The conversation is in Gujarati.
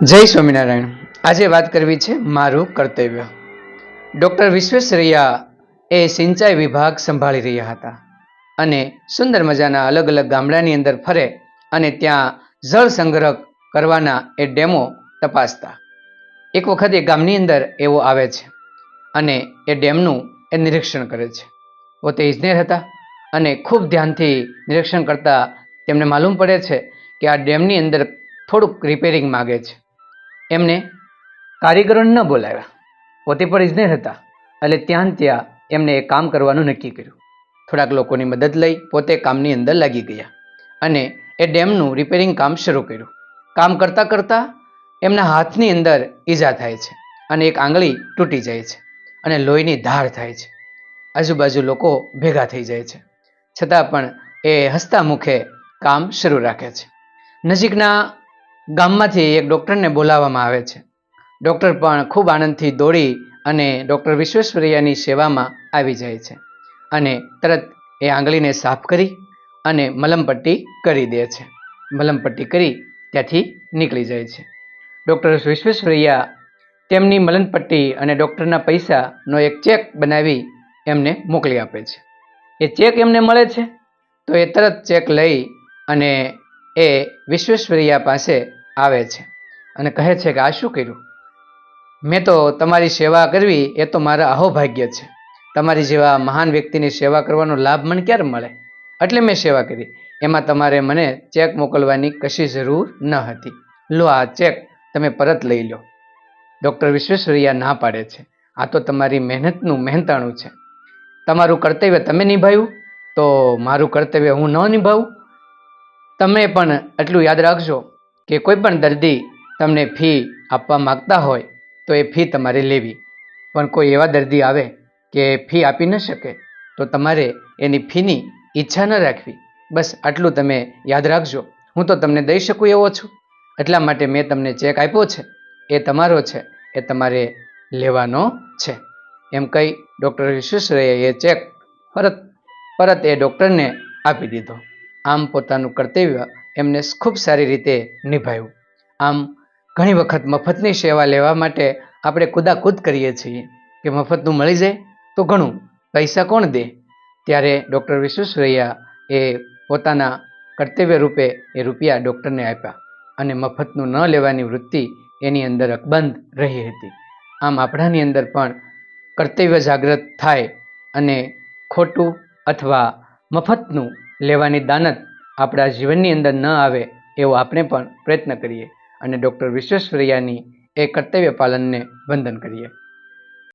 જય સ્વામિનારાયણ. આજે વાત કરવી છે મારું કર્તવ્ય. ડૉક્ટર વિશ્વેશ્વરૈયા એ સિંચાઈ વિભાગ સંભાળી રહ્યા હતા અને સુંદર મજાના અલગ અલગ ગામડાની અંદર ફરે અને ત્યાં જળ સંગ્રહ કરવાના એ ડેમો તપાસતા. એક વખત એ ગામની અંદર એવો આવે છે અને એ ડેમનું એ નિરીક્ષણ કરે છે. પોતે ઇજનેર હતા અને ખૂબ ધ્યાનથી નિરીક્ષણ કરતા તેમને માલુમ પડે છે કે આ ડેમની અંદર થોડુંક રિપેરિંગ માગે છે. એમને કારીગરોને ન બોલાવ્યા. પોતે પણ ઇજનેર હતા એટલે ત્યાં ત્યાં એમને એ કામ કરવાનું નક્કી કર્યું. થોડાક લોકોની મદદ લઈ પોતે કામની અંદર લાગી ગયા અને એ ડેમનું રિપેરિંગ કામ શરૂ કર્યું. કામ કરતાં કરતાં એમના હાથની અંદર ઈજા થાય છે અને એક આંગળી તૂટી જાય છે અને લોહીની ધાર થાય છે. આજુબાજુ લોકો ભેગા થઈ જાય છે. છતાં પણ એ હસતા મુખે કામ શરૂ રાખે છે. નજીકના ગામમાંથી એક ડૉક્ટરને બોલાવવામાં આવે છે. ડૉક્ટર પણ ખૂબ આનંદથી દોડી અને ડૉક્ટર વિશ્વેશ્વરૈયાની સેવામાં આવી જાય છે અને તરત એ આંગળીને સાફ કરી અને મલમપટ્ટી કરી દે છે. મલમપટ્ટી કરી ત્યાંથી નીકળી જાય છે. ડૉક્ટર વિશ્વેશ્વરૈયા તેમની મલમપટ્ટી અને ડૉક્ટરના પૈસાનો એક ચેક બનાવી એમને મોકલી આપે છે. એ ચેક એમને મળે છે? તો એ તરત ચેક લઈ અને એ વિશ્વેશ્વરૈયા પાસે આવે છે અને કહે છે કે, આ શું કર્યું? મેં તો તમારી સેવા કરવી એ તો મારા અહોભાગ્ય છે. તમારી જેવા મહાન વ્યક્તિની સેવા કરવાનો લાભ મને ક્યારે મળે? એટલે મેં સેવા કરી. એમાં તમારે મને ચેક મોકલવાની કશી જરૂર ન હતી. લો, આ ચેક તમે પરત લઈ લો. ડૉક્ટર વિશ્વેશ્વરૈયા ના પાડે છે. આ તો તમારી મહેનતનું મહેનતાણું છે. તમારું કર્તવ્ય તમે નિભાવ્યું? તો મારું કર્તવ્ય હું ન નિભાવું? તમે પણ એટલું યાદ રાખજો કે કોઈ પણ દર્દી તમને ફી આપવા માગતા હોય, તો એ ફી તમારે લેવી. પણ કોઈ એવા દર્દી આવે કે ફી આપી ન શકે, તો તમારે એની ફીની ઈચ્છા ન રાખવી. બસ આટલું તમે યાદ રાખજો. હું તો તમને દઈ શકું એવો છું. એટલા માટે મેં તમને ચેક આપ્યો છે. એ તમારો છે. એ તમારે લેવાનો છે. એમ કહી ડૉક્ટર વિશ્વેશ્વરૈયાએ એ ચેક પરત પરત એ ડૉક્ટરને આપી દીધો. આમ પોતાનું કર્તવ્ય એમને ખૂબ સારી રીતે નિભાવ્યું. આમ ઘણી વખત મફતની સેવા લેવા માટે આપણે કુદાકૂદ કરીએ છીએ કે મફતનું મળી જાય તો ઘણું પૈસા કોણ દે? ત્યારે ડૉક્ટર વિશ્વેશ્વરૈયા એ પોતાના કર્તવ્ય રૂપે એ રૂપિયા ડૉક્ટરને આપ્યા અને મફતનું ન લેવાની વૃત્તિ એની અંદર અકબંધ રહી હતી. આમ આપણાની અંદર પણ કર્તવ્ય જાગૃત થાય અને ખોટું અથવા મફતનું લેવાની દાનત આપણા જીવનની અંદર ન આવે એવો આપણે પણ પ્રયત્ન કરીએ અને ડૉક્ટર વિશ્વેશ્વરૈયાની એ કર્તવ્ય પાલનને વંદન કરીએ.